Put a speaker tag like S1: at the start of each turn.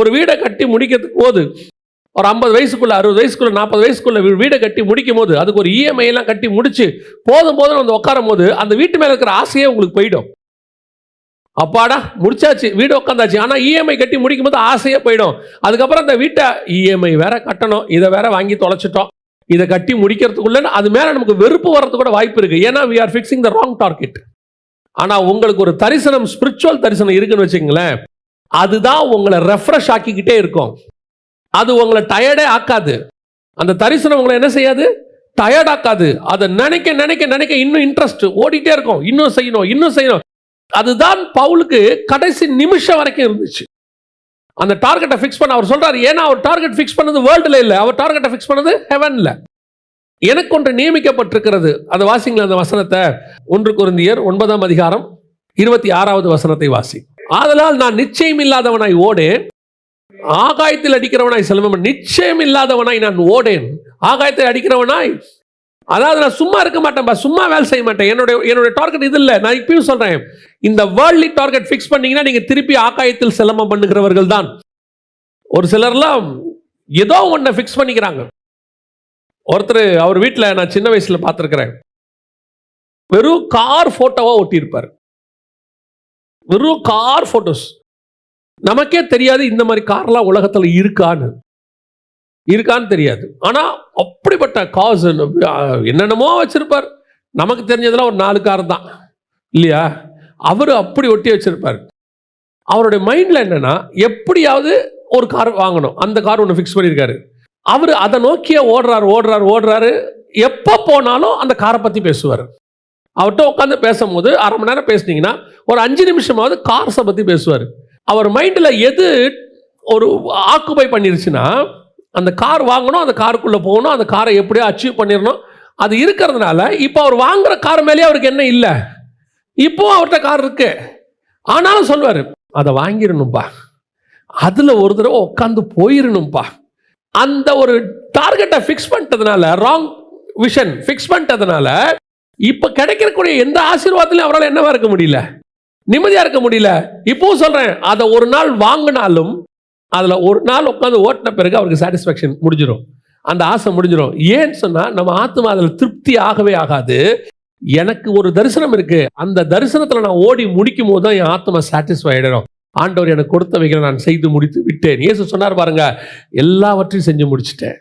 S1: ஒரு வீடை கட்டி முடிக்கிறதுக்கு போது ஒரு ஐம்பது வயசுக்குள்ள அறுபது வயசுக்குள்ள நாற்பது வயசுக்குள்ள வீடை கட்டி முடிக்கும் போது அதுக்கு ஒரு இஎம்ஐலாம் கட்டி முடிச்சு போதும் போதும் வந்து உட்காரும் போது அந்த வீட்டு மேலே இருக்கிற ஆசையே உங்களுக்கு போயிடும். அப்பாடா முடிச்சாச்சு வீடு உட்காந்தாச்சு. ஆனால் இஎம்ஐ கட்டி முடிக்கும் போது ஆசையே போயிடும். அதுக்கப்புறம் அந்த வீட்டை இஎம்ஐ வேற கட்டணும் இதை வேற வாங்கி தொலைச்சிட்டோம். இதை கட்டி முடிக்கிறதுக்குள்ள அது மேலே நமக்கு வெறுப்பு வர்றது கூட வாய்ப்பு இருக்கு. ஏன்னா we are fixing the wrong target ஆனால் உங்களுக்கு ஒரு தரிசனம் ஸ்பிரிச்சுவல் தரிசனம் இருக்குன்னு வச்சுங்களேன் அதுதான் உங்களை ரெஃப்ரெஷ் ஆக்கிக்கிட்டே இருக்கும். அது உங்களை டயர்டே ஆக்காது. அந்த தரிசனம் உங்களை என்ன செய்யாது? டயர்ட் ஆக்காது. அதை நினைக்க நினைக்க நினைக்க இன்னும் இன்ட்ரெஸ்ட் ஓடிட்டே இருக்கும். இன்னும் செய்யணும் இன்னும் செய்யணும். அதுதான் பவுலுக்கு கடைசி நிமிஷம் வரைக்கும் இருந்துச்சு. அந்த டார்கெட்டை ஃபிக்ஸ் பண்ண அவர் சொல்றாரு ஏன்னா அவர் டார்கெட் ஃபிக்ஸ் பண்ணது வேர்ல்டில் இல்லை. அவர் டார்கெட்டை ஃபிக்ஸ் பண்ணது ஹெவன்ல எனக்கு ஒன்று நியமிக்கப்பட்டிருக்கிறது. அதை வாசிங்களா அந்த வசனத்தை. ஒன்று குருந்தியர் ஒன்பதாம் அதிகாரம் இருபத்தி ஆறாவது வசனத்தை வாசி. ஆதலால் நான் நிச்சயம் இல்லாதவனாய் ஓடேன். ஆகாயத்தில் அடிக்கிறவனாய் செல்வம். நிச்சயம் இல்லாதவனாய் நான் ஓடேன். ஆகாயத்தில் அடிக்கிறவனாய். அதாவது நான் சும்மா இருக்க மாட்டேன்பா சும்மா வேலை செய்ய மாட்டேன். என்னுடைய என்னுடைய டார்கெட் இது இல்லை. நான் இப்பயும் சொல்கிறேன் இந்த வேர்ல்ட்லி டார்கெட் ஃபிக்ஸ் பண்ணீங்கன்னா நீங்கள் திருப்பி ஆகாயத்தில் சிலம்பம் பண்ணுகிறவர்கள் தான். ஒரு சிலர்லாம் ஏதோ ஒன்றை ஃபிக்ஸ் பண்ணிக்கிறாங்க. ஒருத்தர் அவர் வீட்டில் நான் சின்ன வயசில் பார்த்துருக்குறேன். வெறும் கார் ஃபோட்டோவாக ஒட்டியிருப்பார். வெறும் கார் ஃபோட்டோஸ் நமக்கே தெரியாது இந்த மாதிரி கார்லாம் உலகத்தில் இருக்கான்னு. இருக்கான்னு தெரியாது. ஆனால் அப்படிப்பட்ட காசு என்னென்னமோ வச்சுருப்பார். நமக்கு தெரிஞ்சதெல்லாம் ஒரு நாலு கார் தான். இல்லையா? அவர் அப்படி ஒட்டி வச்சுருப்பார். அவருடைய மைண்டில் என்னென்னா எப்படியாவது ஒரு கார் வாங்கணும். அந்த கார் ஒன்று ஃபிக்ஸ் பண்ணியிருக்காரு. அவர் அதை நோக்கியே ஓடுறாரு ஓடுறாரு ஓடுறாரு. எப்போ போனாலும் அந்த காரை பற்றி பேசுவார். அவர்கிட்ட உட்காந்து பேசும்போது அரை மணி நேரம் பேசுனீங்கன்னா ஒரு அஞ்சு நிமிஷமாவது கார்ஸை பற்றி பேசுவார். அவர் மைண்டில் எது ஒரு ஆக்குபை பண்ணிருச்சுன்னா அந்த கார் வாங்கணும் அந்த காருக்குள்ளே போகணும் அந்த காரை எப்படியோ அச்சீவ் பண்ணிடணும். அது இருக்கிறதுனால இப்போ அவர் வாங்குற கார் மேலேயே அவருக்கு என்ன இல்லை. இப்போ அவர்கிட்ட கார் இருக்கு. ஆனாலும் சொல்லுவார் அதை வாங்கிடணும்ப்பா அதில் ஒரு தடவை உட்காந்து போயிடணும்ப்பா அந்த ஒரு டார்கெட்டை ஃபிக்ஸ் பண்ணிட்டதுனால ராங் விஷன் ஃபிக்ஸ் பண்ணிட்டதுனால இப்போ கிடைக்கக்கூடிய எந்த ஆசீர்வாதத்திலையும் அவரால் என்னவா இருக்க முடியல? நிம்மதியாக இருக்க முடியல. இப்பவும் சொல்கிறேன் அதை ஒரு நாள் வாங்கினாலும் அதில் ஒரு நாள் உட்காந்து ஓட்டின பிறகு அவருக்கு சாட்டிஸ்ஃபேக்ஷன் முடிஞ்சிடும் அந்த ஆசை முடிஞ்சிடும் ஏன்னு சொன்னால் நம்ம ஆத்மா அதில் திருப்தி ஆகவே ஆகாது. எனக்கு ஒரு தரிசனம் இருக்கு. அந்த தரிசனத்தில் நான் ஓடி முடிக்கும் போது தான் என் ஆத்மா சாட்டிஸ்ஃபை ஆகிடும் ஆண்டவர் எனக்கு கொடுத்த வைக்கிற நான் செய்து முடித்து விட்டேன். இயேசு சொன்னார் பாருங்க எல்லாவற்றையும் செஞ்சு முடிச்சிட்டேன்.